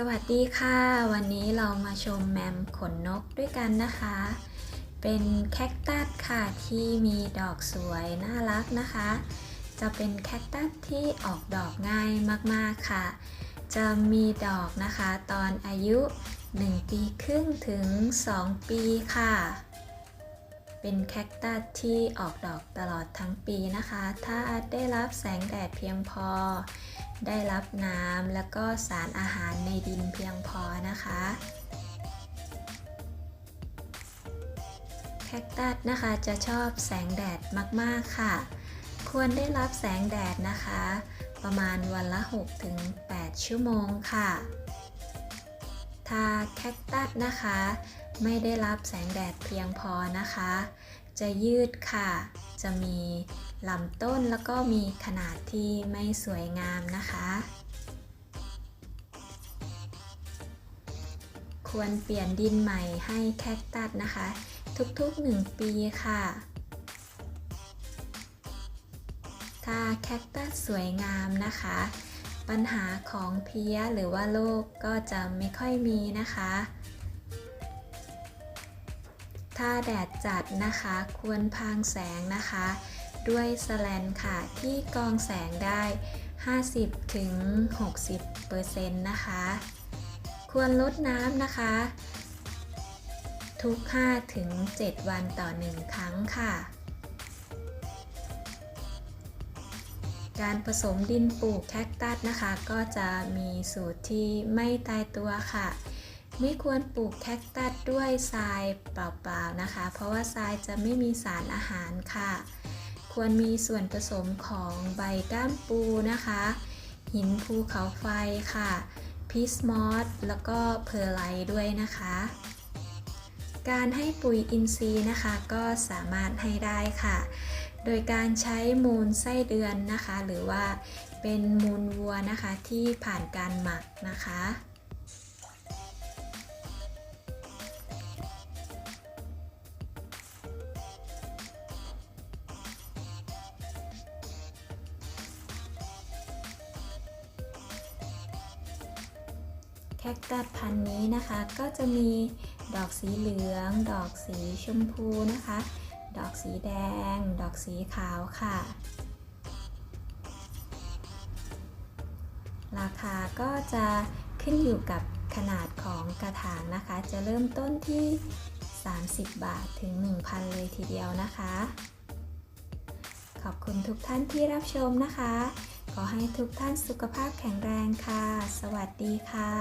สวัสดีค่ะ วันนี้เรามาชมแมมขนนกด้วยกันนะคะ เป็นแคคตัสค่ะที่มีดอกสวยน่ารักนะคะ จะเป็นแคคตัสที่ออกดอกง่ายมากๆค่ะ จะมีดอกนะคะตอนอายุ 1 ปีครึ่งถึง 2 ปีค่ะ เป็นแคคตัสที่ออกดอกตลอดทั้งปีนะคะ ถ้าได้รับแสงแดดเพียงพอ ได้รับน้ำแล้วก็สารอาหารในดินเพียงพอนะคะ แคคตัสนะคะจะชอบแสงแดดมาก ๆ ค่ะ ควรได้รับแสงแดดนะคะ ประมาณวันละ 6-8 ชั่วโมงค่ะถ้าแคคตัสนะคะ ไม่ได้รับแสงแดดเพียงพอนะคะ จะยืดค่ะ จะมีลำต้นแล้วก็มีขนาดที่ไม่สวยงามนะคะ ควรเปลี่ยนดินใหม่ให้แคคตัสนะคะ ทุกๆ 1 ปีค่ะ ถ้าแคคตัสสวยงามนะคะ ปัญหาของเพี้ยหรือว่าโรคกก็จะไม่ค่อยมีนะคะ ถ้าแดดจัดนะคะ ควรพรางแสงนะคะ ด้วยสแลนค่ะที่กองแสงได้ 50-60%นะคะ ควรลดน้ำนะคะ ทุก 5-7 วันต่อ 1 ครั้งค่ะ การผสมดินปลูกแคคตัสนะคะ ก็จะมีสูตรที่ไม่ตายตัวค่ะ ไม่ควรปลูกแคคตัสด้วยทรายเปล่าๆนะคะ เพราะว่าทรายจะไม่มีสารอาหารค่ะ ควรมีส่วนผสมของใบก้ามปูนะคะ หินภูเขาไฟค่ะพิสมอสแล้วก็เพอร์ไลท์ด้วยนะคะ การให้ปุ๋ยอินทรีย์นะคะก็สามารถให้ได้ค่ะ โดยการใช้มูลไส้เดือนนะคะ หรือว่าเป็นมูลวัวนะคะที่ผ่านการหมักนะคะ คคตัสพันธุ์นี้นะคะ ก็จะมีดอกสีเหลือง ดอกสีชมพูนะคะ ดอกสีแดง ดอกสีขาวค่ะ ราคาก็จะขึ้นอยู่กับขนาดของกระถางนะคะ จะเริ่มต้นที่ 30 บาทถึง 1,000 เลยทีเดียวนะคะ ขอบคุณทุกท่านที่รับชมนะคะ ขอให้ทุกท่านสุขภาพแข็งแรงค่ะ สวัสดีค่ะ